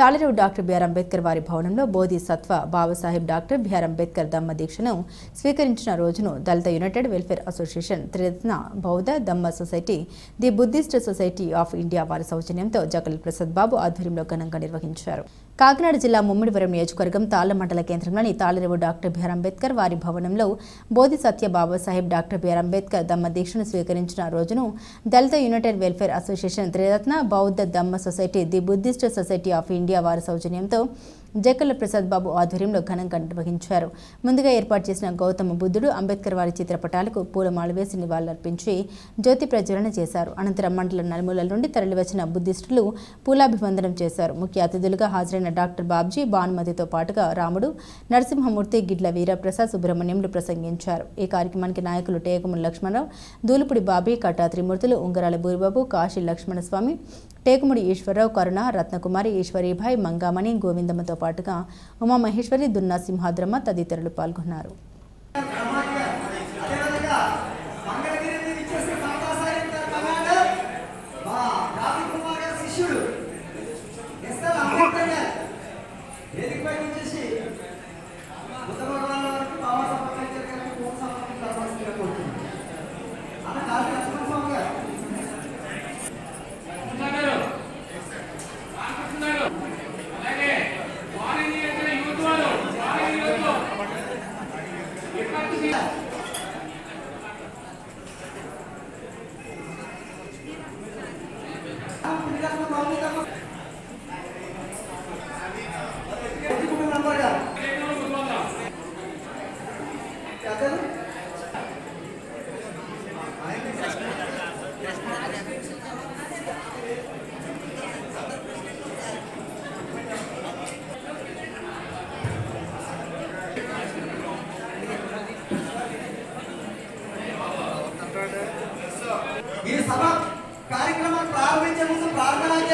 Tallarevu doctor BR Ambedkar వారి భవనంలో Bodhisattva Babasaheb doctor BR Ambedkar Dhamma దీక్షను స్వీకరించిన రోజును Dalit United Welfare Association Triratna Bauddha Dhamma Society The Buddhist Society of India వారి సౌజన్యంతో జగల్ ప్రసాద్ బాబు ఆధ్వర్యంలో ఘనంగా నిర్వహించారు. కాకినాడ జిల్లా ముమ్మిడివరం నియోజకవర్గం తాళ్ళ మండల కేంద్రంలోని తాళరేవు డాక్టర్ బిఆర్ అంబేద్కర్ వారి భవనంలో Bodhisattva Babasaheb doctor BR Ambedkar Dhamma దీక్షను స్వీకరించిన రోజును Dalit United Welfare Association Triratna Bauddha Dhamma Society The Buddhist Society of India వారి సౌజన్యంతో జక్కల ప్రసాద్ బాబు ఆధ్వర్యంలో ఘనంగా నిర్వహించారు ముందుగా ఏర్పాటు చేసిన గౌతమ బుద్ధుడు అంబేద్కర్ వారి చిత్రపటాలకు పూలమాల వేసి నివాళులర్పించి జ్యోతి ప్రజ్వలన చేశారు. అనంతరం మండలం నలుమూలల నుండి తరలివచ్చిన బుద్ధిస్టులు పూలాభివందనం చేశారు. ముఖ్య అతిథులుగా హాజరైన డాక్టర్ బాబ్జీ భానుమతితో పాటుగా రాముడు నరసింహమూర్తి గిడ్ల వీరప్రసాద్ సుబ్రహ్మణ్యంలు ప్రసంగించారు. ఈ కార్యక్రమానికి నాయకులు టేకముల లక్ష్మణరావు దూలుపుడి బాబీ కట్టా త్రిమూర్తులు ఉంగరాల బూరిబాబు కాశీ లక్ష్మణస్వామి టేకుముడి ఈశ్వరరావు కరుణ రత్నకుమారి ఈశ్వరీభాయ్ మంగామణి గోవిందమ్మతో పాటుగా ఉమామహేశ్వరి దున్నా సింహాద్రమ్మ తదితరులు పాల్గొన్నారు.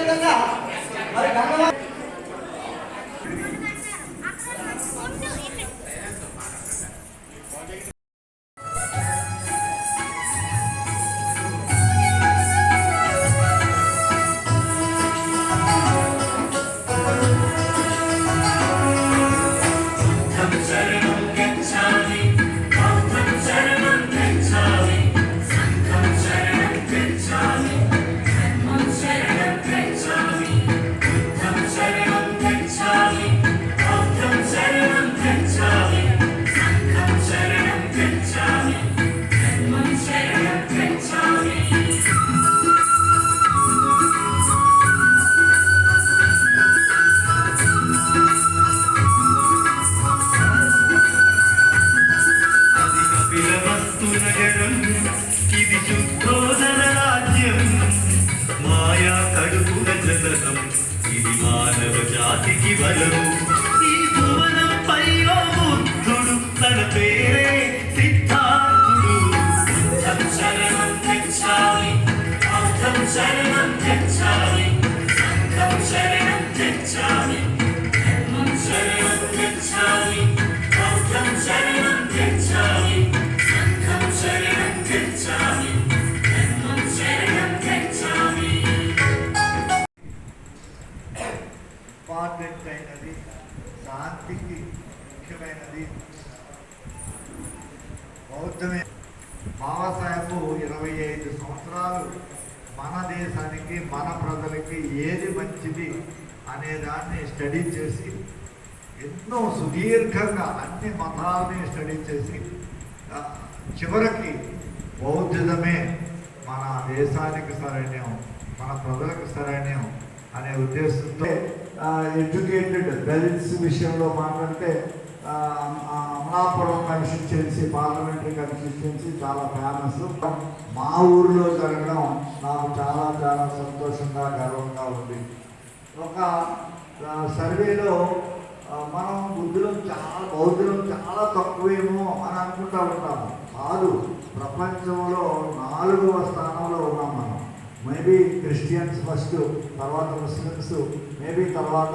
ప్రార్థనాత్మకంగా మరి గంగవా కపిలవస్తు నగరం ఇది శుద్ధోదర రాజ్యం. మాయా కడుపుల జననం ఇది మానవ జాతికి బలము. ఈ భువనం పైలో బుద్ధుడు తన పేరే సిద్ధార్థుడు. శరణం శరణం శాంతికి ముఖ్యమైనది. బౌద్ధమే. బాబాసాహెబు ఇరవై ఐదు సంవత్సరాలు మన దేశానికి మన ప్రజలకి ఏది మంచిది అనే దాన్ని స్టడీ చేసి ఎన్నో సుదీర్ఘంగా అన్ని మతాలని స్టడీ చేసి చివరికి బౌద్ధిజమే మన దేశానికి సరైన మన ప్రజలకు సరైన అనే ఉద్దేశంతో ఎడ్యుకేటెడ్ దళిత్స్ విషయంలో మాట్లాడితే అమలాపురం కన్స్టిట్యున్సీ పార్లమెంటరీ కన్స్టిట్యున్సీ చాలా ఫేమస్ మా ఊరిలో జరగడం నాకు చాలా చాలా సంతోషంగా గర్వంగా ఉంది. ఒక సర్వేలో మనం బుద్ధులం చాలా బౌద్ధులం చాలా తక్కువేమో అని అనుకుంటా ఉంటాము. కాదు ప్రపంచంలో నాలుగవ స్థానం మేబీ క్రిస్టియన్స్ ఫస్ట్ తర్వాత ముస్లిమ్స్ మేబీ తర్వాత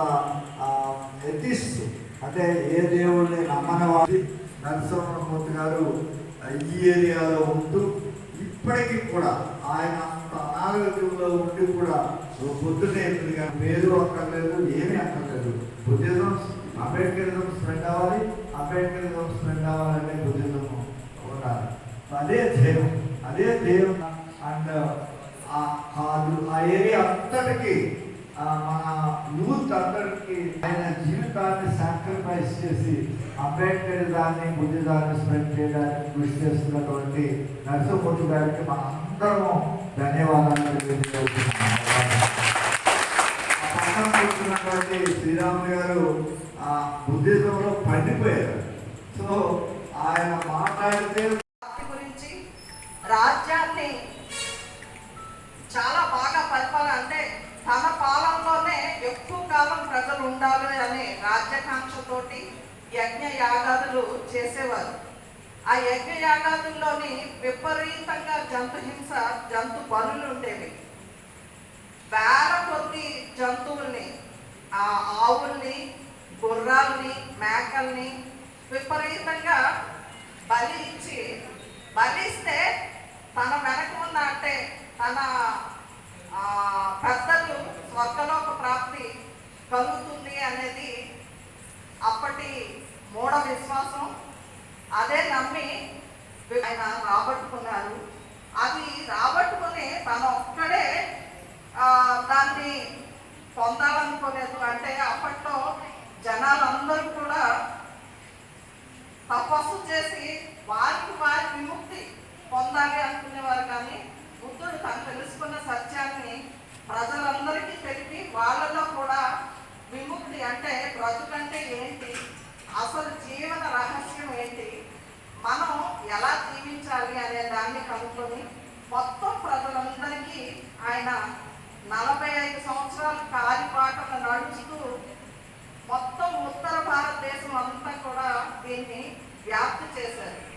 ఎథిస్ట్ అంటే ఏ దేవుడిని నమ్మని వాడి నరసింహమూర్తి గారు ఈ ఏరియాలో ఉంటూ ఇప్పటికీ కూడా ఆయన అంత అనారోగ్యంలో ఉండి కూడా పొద్దునే కానీ పేరు అక్కర్లేదు ఏమీ అక్కర్లేదు. బుద్ధిజం అంబేద్కరిజం స్ప్రెడ్ అవ్వాలి. అంబేద్కరిజం స్ప్రెడ్ అవ్వాలంటే బుద్ధిజం ఉండాలి. అదే ధ్యేయం అదే ధ్యేయం. అండ్ ఏరియా అంతటికి మన యూత్ అందరికి ఆయన జీవితాన్ని సాక్రిఫైస్ చేసి అంబేద్కరిజాన్ని బుద్ధిజాన్ని స్ప్రెడ్ చేయడానికి కృషి చేస్తున్నటువంటి నరసింహమూర్తి గారికి మన అందరము ధన్యవాదాలు తెలియజేస్తున్నటువంటి శ్రీరాములు గారు ఆ బుద్ధిజంలో పండిపోయారు. సో ఆయన మాట్లాడితే రాజ్యాకాంక్షతోటి యజ్ఞ యాగాదులు చేసేవారు. ఆ యజ్ఞ యాగాదుల్లోని విపరీతంగా జంతు హింస జంతు బలులు ఉండేవి. వేల కొద్ది జంతువుల్ని ఆ ఆవుల్ని గుర్రాల్ని మేకల్ని విపరీతంగా బలి ఇచ్చి బలిస్తే తన వెనక ఉన్న అంటే తన పెద్దలు స్వర్గలోక ప్రాప్తి కలుగుతుంది అనేది అప్పటి మూఢ విశ్వాసం. అదే నమ్మి ఆయన రాబట్టుకున్నారు. అది రాబట్టుకుని తన ఒక్కడే దాన్ని కనుక్కొని మొత్తం ప్రజలందరికీ ఆయన నలభై ఐదు సంవత్సరాల కాలిపాటలు నడుస్తూ మొత్తం ఉత్తర భారతదేశం అంతా కూడా దీన్ని వ్యాప్తి చేశారు.